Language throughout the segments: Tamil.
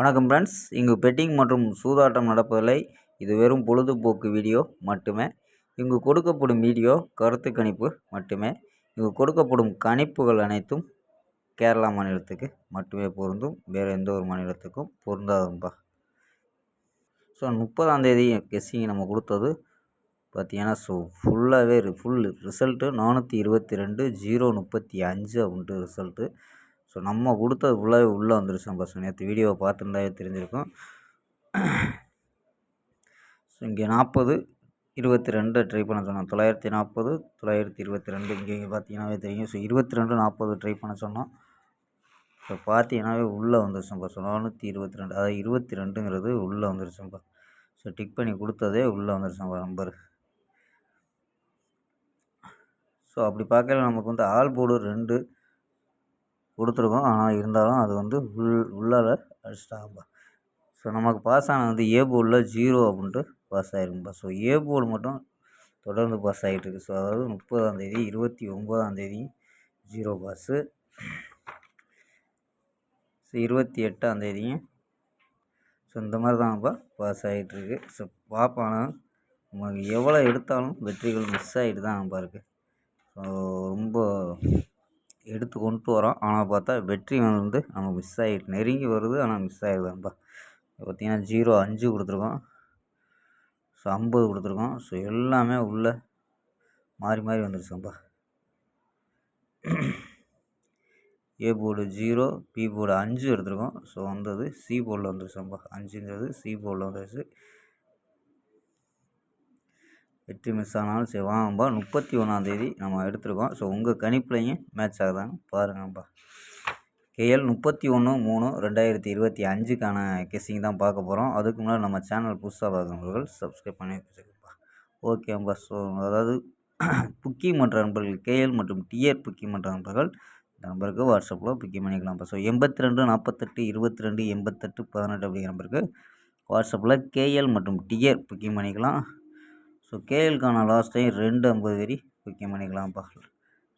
வணக்கம் ஃப்ரெண்ட்ஸ் இங்கு பெட்டிங் மற்றும் சூதாட்டம் நடப்பதில்லை. இது வெறும் பொழுதுபோக்கு வீடியோ மட்டுமே. இங்கு கொடுக்கப்படும் வீடியோ கருத்து கணிப்பு மட்டுமே. இங்கு கொடுக்கப்படும் கணிப்புகள் அனைத்தும் கேரளா மாநிலத்துக்கு மட்டுமே பொருந்தும். வேறு எந்த ஒரு மாநிலத்துக்கும் பொருந்தாதும்பா. ஸோ முப்பதாந்தேதி கெஸ்ஸிங் நம்ம கொடுத்தது பார்த்தீங்கன்னா ஸோ ஃபுல்லாகவே ஃபுல் ரிசல்ட்டு நானூற்றி இருபத்தி ரெண்டு ஜீரோ முப்பத்தி அஞ்சு அப்படின்ட்டு ரிசல்ட்டு ஸோ நம்ம கொடுத்தது ஃபுல்லாகவே உள்ளே வந்துருச்சு பசங்க. நேற்று வீடியோவை பார்த்துருந்தாவே தெரிஞ்சிருக்கும். ஸோ இங்கே நாற்பது இருபத்தி ரெண்டு ட்ரை பண்ண சொன்னோம். தொள்ளாயிரத்தி நாற்பது தொள்ளாயிரத்தி இருபத்தி ரெண்டு இங்கே இங்கே பார்த்தீங்கன்னாவே தெரியும். ஸோ இருபத்தி ரெண்டு நாற்பது ட்ரை பண்ண சொன்னோம். ஸோ பார்த்தீங்கன்னாவே உள்ளே வந்துருச்சுப்பா ஸோ நானூற்றி இருபத்தி ரெண்டு அதாவது இருபத்தி ரெண்டுங்கிறது உள்ளே வந்துருச்சுப்பா ஸோ டிக் பண்ணி கொடுத்ததே உள்ளே வந்துருச்சுப்பா நம்பர் ஸோ அப்படி பார்க்கல நமக்கு வந்து ஆல் போர்டு ரெண்டு கொடுத்துருக்கோம். ஆனால் இருந்தாலும் அது வந்து உள் உள்ளால் அடிச்சிட்டாங்கப்பா ஸோ நமக்கு பாஸ் ஆனது வந்து ஏ போர்டில் ஜீரோ அப்படின்ட்டு பாஸ் ஆகிருக்குப்பா ஸோ ஏ போர்டு மட்டும் தொடர்ந்து பாஸ் ஆகிட்டுருக்கு ஸோ அதாவது முப்பதாந்தேதி இருபத்தி ஒம்பதாந்தேதி ஜீரோ பாஸு ஸோ இருபத்தி எட்டாந்தேதியும் ஸோ இந்த மாதிரி தான்ப்பா பாஸ் ஆகிட்டுருக்கு ஸோ பார்ப்பானா நமக்கு எவ்வளோ எடுத்தாலும் வெற்றிகள் மிஸ் ஆகிட்டு தான் இருக்குது ஸோ ரொம்ப எடுத்து கொண்டு வரோம். ஆனால் பார்த்தா வெற்றி வந்து நம்ம மிஸ் ஆகிட்டு நெருங்கி வருது. ஆனால் மிஸ் ஆகிடுதுப்பா பார்த்திங்கன்னா ஜீரோ அஞ்சு கொடுத்துருக்கோம். ஸோ ஐம்பது கொடுத்துருக்கோம். ஸோ எல்லாமே உள்ளே மாறி மாறி வந்துருச்சுப்பா A board zero B board அஞ்சு எடுத்துருக்கோம். ஸோ வந்தது சி போர்டில் வந்துருச்சுப்பா அஞ்சுங்கிறது சி போர்டில் வந்துருச்சு. வெற்றி மிஸ் ஆனாலும் சரி வாங்கப்பா முப்பத்தி ஒன்றாந்தேதி நம்ம எடுத்துருக்கோம். ஸோ உங்கள் கணிப்புலையும் மேட்ச் ஆகுதான்னு பாருங்கப்பா. கேஎல் முப்பத்தி ஒன்று மூணு ரெண்டாயிரத்தி இருபத்தி அஞ்சுக்கான கெஸ்ஸிங் தான் பார்க்க போகிறோம் அதுக்கு முன்னாடி நம்ம சேனல் புதுசாக பார்க்குறவர்கள் சப்ஸ்கிரைப் பண்ணி வச்சுக்கப்பா. ஓகேப்பா ஸோ அதாவது புக்கிங் மற்ற நண்பர்கள் கேஎல் மற்றும் டிஆர் புக்கிங் மற்ற நண்பர்கள் இந்த நம்பருக்கு வாட்ஸ்அப்பில் புக்கிங் பண்ணிக்கலாம்ப்பா ஸோ எண்பத்தி ரெண்டு நாற்பத்தெட்டு இருபத்தி ரெண்டு எண்பத்தெட்டு பதினெட்டு அப்படிங்கிற நம்பருக்கு வாட்ஸ்அப்பில் கேஎல் மற்றும் டிஆர் புக்கிங் பண்ணிக்கலாம். ஸோ கேஎல்கான லாஸ்ட் டைம் ரெண்டு ஐம்பது வரி புக்கிங் பண்ணிக்கலாம்ப்பா.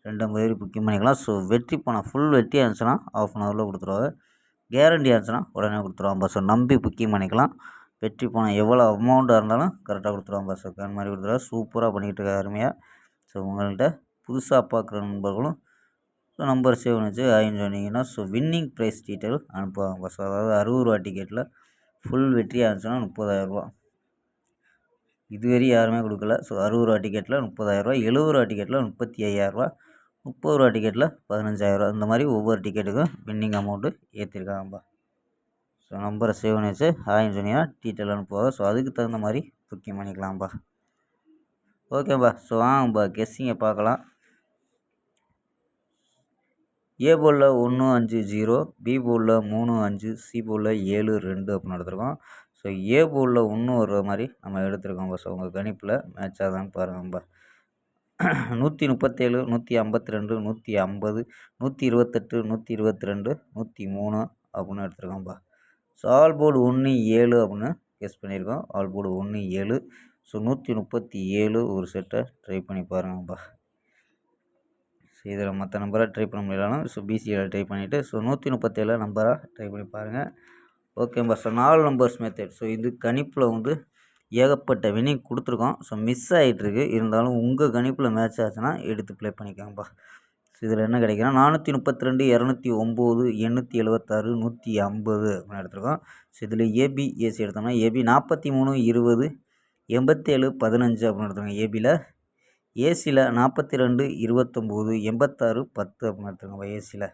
ரெண்டு ஐம்பது வரி புக்கிங் பண்ணிக்கலாம். ஸோ வெற்றி பணம் ஃபுல் வெற்றி ஆச்சுன்னா ஆஃப் அன் ஹவரில் கொடுத்துருவாங்க கேரண்டி ஆச்சுன்னா உடனே கொடுத்துருவாம்பா. ஸோ நம்பி புக்கிங் பண்ணிக்கலாம். வெற்றி பணம் எவ்வளோ அமௌண்ட்டாக இருந்தாலும் கரெக்டாக கொடுத்துருவாம்பா. ஸோ கேன் மாதிரி கொடுத்துருவா சூப்பராக பண்ணிகிட்டு இருக்காரு அருமையாக ஸோ உங்கள்கிட்ட புதுசாக பார்க்குற நண்பர்களும் ஸோ நம்பர் சேவ் வச்சு ஆயின் சொன்னீங்கன்னா ஸோ வின்னிங் ப்ரைஸ் டீட்டெயில் அனுப்புவாங்க. ஸோ அதாவது அறுபது ரூபா டிக்கெட்டில் ஃபுல் வெற்றி ஆச்சுன்னா முப்பதாயிரரூபா இதுவரை யாருமே கொடுக்கல. ஸோ அறுபது ரூபா டிக்கெட்டில் முப்பதாயிரரூவா எழுபது ரூபா டிக்கெட்டில் முப்பத்தி ஐயாயிரரூவா முப்பது ரூபா டிக்கெட்டில் பதினஞ்சாயிரரூவா இந்த மாதிரி ஒவ்வொரு டிக்கெட்டுக்கும் பெண்டிங் அமௌண்ட்டு ஏற்றிருக்காங்கப்பா ஸோ நம்பரை சேவ் பண்ணி வச்சு ஹாய்னு சொன்னீங்கன்னா டீட்டெயில் அனுப்புவாங்க. ஸோ அதுக்கு தகுந்த மாதிரி புக்கிங் பண்ணிக்கலாம்ப்பா. ஓகேப்பா. ஸோ வாங்கப்பா. கெஸ்ஸிங்கை பார்க்கலாம். ஏ போலில் ஒன்று அஞ்சு ஜீரோ பி போலில் மூணு அஞ்சு சி போலில் ஏழு ரெண்டு அப்படின்னு நடந்திருக்கோம் ஸோ ஏ போர்டில் இன்னும் ஒரு மாதிரி நம்ம எடுத்துருக்கோம். பஸ் உங்கள் கணிப்பில் மேட்ச் ஆகுதான்னு பாருங்கப்பா நூற்றி முப்பத்தேழு நூற்றி ஐம்பத்தி ரெண்டு நூற்றி ஐம்பது நூற்றி இருபத்தெட்டு நூற்றி இருபத்தி ரெண்டு நூற்றி மூணு அப்படின்னு எடுத்துருக்கோம்ப்பா ஸோ ஆல் போர்டு ஒன்று ஏழு அப்படின்னு கெஸ் பண்ணியிருக்கோம். ஆல் போர்டு ஒன்று ஏழு. ஸோ நூற்றி முப்பத்தி ஏழு ஒரு செட்டை ட்ரை பண்ணி பாருங்கப்பா ஸோ இதில் மற்ற நம்பராக ட்ரை பண்ண முடியலனாலும் ஸோ பிசியில் ட்ரை பண்ணிவிட்டு ஸோ நூற்றி முப்பத்தேழு நம்பராக ட்ரை பண்ணி பாருங்கள் ஓகேம்பா ஸோ நாலு நம்பர்ஸ் மெத்தட் ஸோ இது கணிப்பில் வந்து ஏகப்பட்ட வினிங் கொடுத்துருக்கோம். ஸோ மிஸ் ஆகிட்டுருக்கு இருந்தாலும் உங்கள் கணிப்பில் மேட்ச் ஆச்சுன்னா எடுத்து ப்ளே பண்ணிக்கோங்கப்பா ஸோ இதில் என்ன கிடைக்குன்னா நானூற்றி முப்பத்தி ரெண்டு இரநூத்தி ஒம்பது எண்ணூற்றி எழுபத்தாறு நூற்றி ஐம்பது அப்படின்னு எடுத்துருக்கோம். ஸோ இதில் ஏபி ஏசி எடுத்தோம்னா ஏபி நாற்பத்தி மூணு இருபது எண்பத்தேழு பதினஞ்சு அப்படின்னு எடுத்துருக்கோம். ஏபியில் ஏசியில் நாற்பத்தி ரெண்டு இருபத்தொம்போது எண்பத்தாறு பத்து அப்படின்னு எடுத்துருக்கோம் ஏசியில்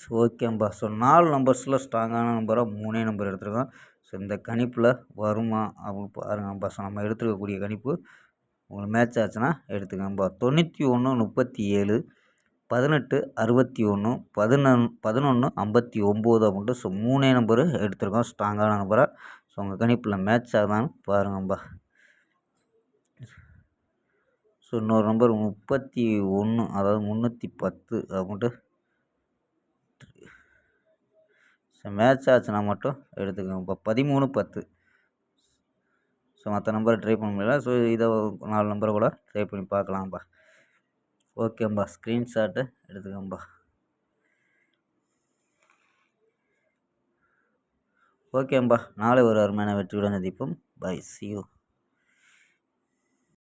ஸோ ஓகேம்பா. ஸோ நாலு நம்பர்ஸில் ஸ்ட்ராங்கான நம்பராக மூணே நம்பர் எடுத்துருக்கோம் ஸோ இந்த கணிப்பில் வருமா அப்படின்னு பாருங்கப்பா. ஸோ நம்ம எடுத்துருக்கக்கூடிய கணிப்பு உங்களுக்கு மேட்ச் ஆச்சுன்னா எடுத்துக்கோங்கப்பா. தொண்ணூற்றி ஒன்று முப்பத்தி ஏழு பதினெட்டு அறுபத்தி ஒன்று பதினொன்று பதினொன்று ஐம்பத்தி ஒம்பது அப்படின்ட்டு ஸோ மூணே நம்பரு எடுத்துருக்கோம். ஸ்ட்ராங்கான நம்பராக ஸோ உங்கள் கணிப்பில் மேட்ச் ஆகுதான்னு பாருங்கப்பா. ஸோ இன்னொரு நம்பர் முப்பத்தி ஒன்று அதாவது முந்நூற்றி பத்து அப்படின்ட்டு ஸோ மேட்ச் ஆச்சுன்னா மட்டும் எடுத்துக்கோங்க. இப்போ பதிமூணு பத்து. ஸோ மற்ற நம்பரை ட்ரை பண்ண முடியல. ஸோ இதை நாலு நம்பரை கூட ட்ரை பண்ணி பார்க்கலாம்ப்பா ஓகேம்பா ஸ்க்ரீன்ஷாட்டு எடுத்துக்கோம்பா. ஓகேம்பா நாளை ஒரு அருமையான வெற்றியுடன் நதிப்போம் பை சி யூ